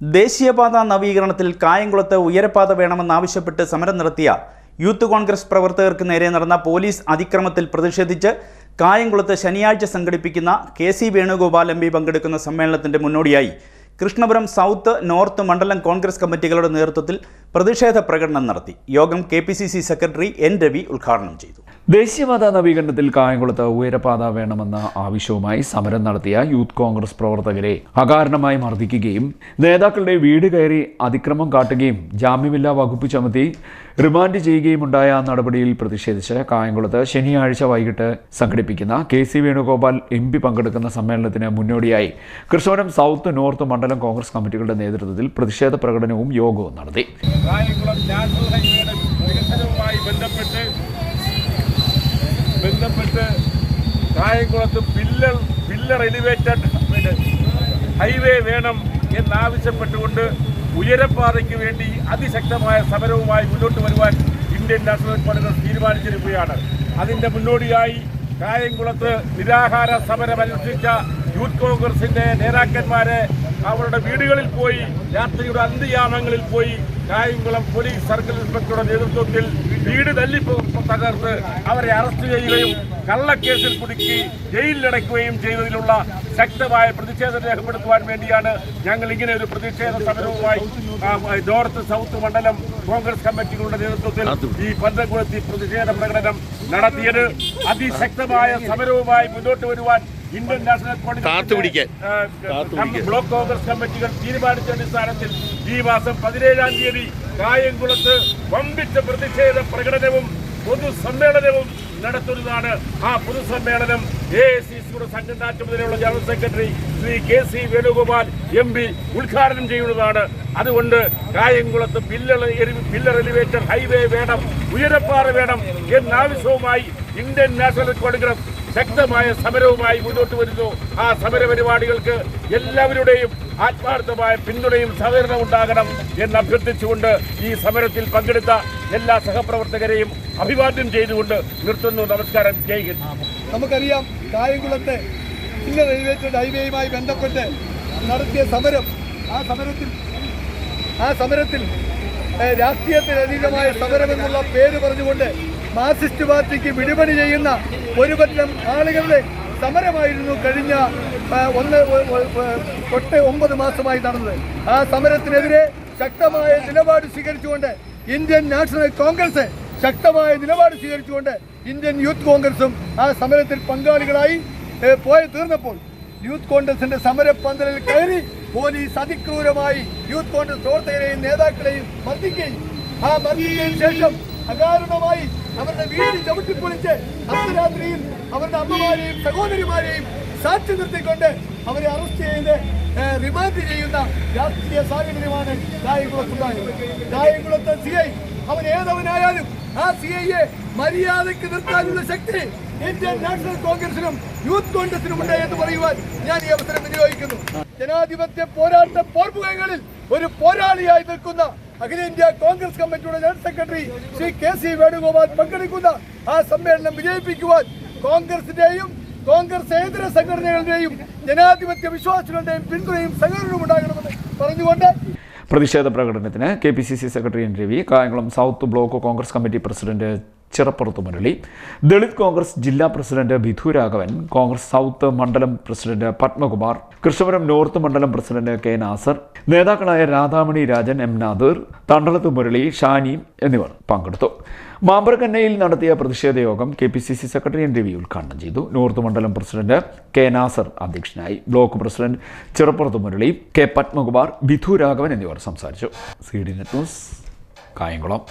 ദേശീയപാത നവീകരണത്തിൽ കായംകുളത്ത് ഉയരപാത വേണമെന്നാവശ്യപ്പെട്ട് സമരം നടത്തിയ യൂത്ത് കോൺഗ്രസ് പ്രവർത്തകർക്ക് നേരെ നടന്ന പോലീസ് അതിക്രമത്തിൽ പ്രതിഷേധിച്ച് കായംകുളത്ത് ശനിയാഴ്ച സംഘടിപ്പിക്കുന്ന K C Venugopal M P പങ്കെടുക്കുന്ന സമ്മേളനത്തിന്റെ മുന്നോടിയായി. കൃഷ്ണപുരം സൗത്ത് നോർത്ത് മണ്ഡലം കോൺഗ്രസ് കമ്മിറ്റികളുടെ നേതൃത്വത്തിൽ പ്രതിഷേധ പ്രകടനം നടത്തി. യോഗം K P C C secretary N Ravi ഉദ്ഘാടനം ചെയ്തു. ദേശീയപാത നവീകരണത്തിൽ കായംകുളത്ത് ഉയരപാത വേണമെന്ന ആവശ്യവുമായി സമരം നടത്തിയ യൂത്ത് കോൺഗ്രസ് പ്രവർത്തകരെ അകാരണമായി മർദ്ദിക്കുകയും നേതാക്കളുടെ വീട് കയറി അതിക്രമം കാട്ടുകയും ജാമ്യമില്ലാ വകുപ്പ് ചുമത്തി റിമാൻഡ് ചെയ്യുകയുമുണ്ടായ നടപടിയിൽ പ്രതിഷേധിച്ച് കായംകുളത്ത് ശനിയാഴ്ച വൈകിട്ട് സംഘടിപ്പിക്കുന്ന K C Venugopal M P പങ്കെടുക്കുന്ന സമ്മേളനത്തിന് മുന്നോടിയായി കൃഷ്ണപുരം സൗത്ത് നോർത്ത് മണ്ഡലം കോൺഗ്രസ് കമ്മിറ്റികളുടെ നേതൃത്വത്തിൽ പ്രതിഷേധ പ്രകടനവും യോഗവും നടത്തി. കായംകുളം നാഷണൽ ഹൈവേയുടെ വികസനവുമായി ബന്ധപ്പെട്ട് ബന്ധപ്പെട്ട് കായംകുളത്ത് പില്ലർ പില്ലർ എലിവേറ്റഡ് ഹൈവേ വേണം എന്നാവശ്യപ്പെട്ടുകൊണ്ട് ഉയരപ്പാതയ്ക്ക് വേണ്ടി അതിശക്തമായ സമരവുമായി മുന്നോട്ട് വരുവാൻ ഇന്ത്യൻ നാഷണൽ കോൺഗ്രസ് തീരുമാനിച്ചിരിക്കുകയാണ്. അതിന്റെ മുന്നോടിയായി കായംകുളത്ത് നിരാഹാര സമരം അനുഷ്ഠിച്ച യൂത്ത് കോൺഗ്രസിന്റെ നേതാക്കന്മാരെ അവരുടെ വീടുകളിൽ പോയി രാത്രിയുടെ അന്ത്യയാമങ്ങളിൽ പോയി കായംകുളം പോലീസ് സർക്കിൾ ഇൻസ്പെക്ടറുടെ നേതൃത്വത്തിൽ വീട് തല്ലി തകർത്ത് അവരെ അറസ്റ്റ് ചെയ്യുകയും കള്ളക്കേസിൽ കുടുക്കി ജയിലിലടയ്ക്കുകയും ചെയ്തതിലുള്ള ശക്തമായ പ്രതിഷേധം രേഖപ്പെടുത്തുവാൻ വേണ്ടിയാണ് ഞങ്ങൾ ഇങ്ങനെ ഒരു പ്രതിഷേധ സമരവുമായി നോർത്ത് സൗത്ത് മണ്ഡലം കോൺഗ്രസ് കമ്മിറ്റികളുടെ നേതൃത്വത്തിൽ ഈ പന്തകുളത്തി പ്രതിഷേധ പ്രകടനം നടത്തിയത്. അതിശക്തമായ സമരവുമായി മുന്നോട്ട് വരുവാൻ Indian national. Congress block Congress കമ്മിറ്റികൾ തീരുമാനിച്ച അടിസ്ഥാനത്തിൽ ഈ മാസം പതിനേഴാം തീയതി കായംകുളത്ത് വമ്പിച്ച പ്രതിഷേധ പ്രകടനവും പൊതുസമ്മേളനവും നടത്തുന്നതാണ്. ആ പൊതുസമ്മേളനം എ ഐ സി സിയുടെ സംഘടനാ ചുമതലയുള്ള general secretary Shri K C Venugopal M P ഉദ്ഘാടനം ചെയ്യുന്നതാണ്. അതുകൊണ്ട് കായംകുളത്ത് പില്ലർ പില്ലർ എലിവേറ്റർ ഹൈവേ വേണം ഉയരപ്പാറ വേണം എന്നാവശ്യവുമായി ഇന്ത്യൻ നാഷണൽ കോൺഗ്രസ് ശക്തമായ സമരവുമായി മുന്നോട്ട് വരുന്നു. ആ സമര പരിപാടികൾക്ക് എല്ലാവരുടെയും ആത്മാർത്ഥമായ പിന്തുണയും സഹകരണവും ഉണ്ടാകണം എന്ന് അഭ്യർത്ഥിച്ചുകൊണ്ട് ഈ സമരത്തിൽ പങ്കെടുത്ത എല്ലാ സഹപ്രവർത്തകരെയും അഭിവാദ്യം ചെയ്തുകൊണ്ട് നിർത്തുന്നു. നമസ്കാരം. ജയ് നമുക്കറിയാം കായംകുളത്തെ ഇന്നർ എലിവേറ്റഡ് ഹൈവേയുമായി ബന്ധപ്പെട്ട് നടത്തിയ സമരം ആ സമരത്തിൽ ആ സമരത്തിൽ രാഷ്ട്രീയത്തിനതീതമായ സമരമെന്നുള്ള പേര് പറഞ്ഞുകൊണ്ട് മാർക്സിസ്റ്റ് പാർട്ടിക്ക് വിടുപണി ചെയ്യുന്ന ഒരു പറ്റം ആളുകളുടെ സമരമായിരുന്നു കഴിഞ്ഞ ഒന്ന് ഒ- ഒ- ഒ- തൊട്ട് ഒമ്പത് മാസമായി നടന്നത്. ആ സമരത്തിനെതിരെ ശക്തമായ നിലപാട് സ്വീകരിച്ചുകൊണ്ട് ഇന്ത്യൻ നാഷണൽ കോൺഗ്രസ് ശക്തമായ നിലപാട് സ്വീകരിച്ചുകൊണ്ട് ഇന്ത്യൻ യൂത്ത് കോൺഗ്രസും ആ സമരത്തിൽ പങ്കാളികളായി പോയി തീർന്നപ്പോൾ യൂത്ത് കോൺഗ്രസിന്റെ സമരപ്പന്തലിൽ കയറി പോലീസ് അതിക്രൂരമായി യൂത്ത് കോൺഗ്രസ് പ്രവർത്തകരെയും നേതാക്കളെയും മർദ്ദിക്കുകയും ആ മർദ്ദിക്കുകയും ശേഷം അകാരണമായി അവരുടെ വീട് ചവിട്ടിപ്പൊളിച്ച് അർദ്ധരാത്രിയിൽ അവരുടെ അമ്മമാരെയും സഹോദരിമാരെയും സാക്ഷി നിർത്തിക്കൊണ്ട് അവരെ അറസ്റ്റ് ചെയ്ത് റിമാൻഡ് ചെയ്യുന്ന രാഷ്ട്രീയ സാഹചര്യമാണ് കായംകുളത്തുണ്ടായത് കായംകുളത്തെ സി ഐ അവൻ ഏതവനായാലും ആ സി ഐയെ മര്യാദയ്ക്ക് നിർത്താനുള്ള ശക്തി ഇന്ത്യൻ നാഷണൽ കോൺഗ്രസിനും യൂത്ത് കോൺഗ്രസിനും ഉണ്ട് എന്ന് പറയുവാൻ ഞാൻ ഈ അവസരം വിനിയോഗിക്കുന്നു. ജനാധിപത്യ പോരാട്ട പോർമുഖങ്ങളിൽ ഒരു പോരാളിയായി നിൽക്കുന്ന അഖിലേന്ത്യാ കോൺഗ്രസ് കമ്മിറ്റിയുടെ general secretary Shri K C Venugopal പങ്കെടുക്കുന്ന ആ സമ്മേളനം വിജയിപ്പിക്കുവാൻ കോൺഗ്രസിന്റെയും കോൺഗ്രസ് ഏതര സംഘടനകളുടെയും ജനാധിപത്യ വിശ്വാസികളുടെയും പിന്തുണയും സഹകരണവും ഉണ്ടാകണമെന്ന് പറഞ്ഞുകൊണ്ട് പ്രതിഷേധ പ്രകടനത്തിന് K P C C secretary N Ravi Kayamkulam south block Congress committee president Chirappurath Murali Dalit Congress ജില്ലാ president Bidhu Raghavan Congress south മണ്ഡലം പ്രസിഡന്റ് പത്മകുമാർ കൃഷ്ണപുരം നോർത്ത് മണ്ഡലം പ്രസിഡന്റ് കെ നാസർ നേതാക്കളായ രാധാമണി രാജൻ എം നാദൂർ തണ്ടളത്ത് മുരളി ഷാനി എന്നിവർ പങ്കെടുത്തു. മാമ്പറക്കന്നയിൽ നടത്തിയ പ്രതിഷേധ യോഗം K P C C secretary N Ravi ഉദ്ഘാടനം ചെയ്തു. നോർത്ത് മണ്ഡലം പ്രസിഡന്റ് കെ നാസർ അധ്യക്ഷനായി. Block president Chirappurath Murali K Padmakumar Bidhu Raghavan എന്നിവർ സംസാരിച്ചു. C D net news Kayamkulam.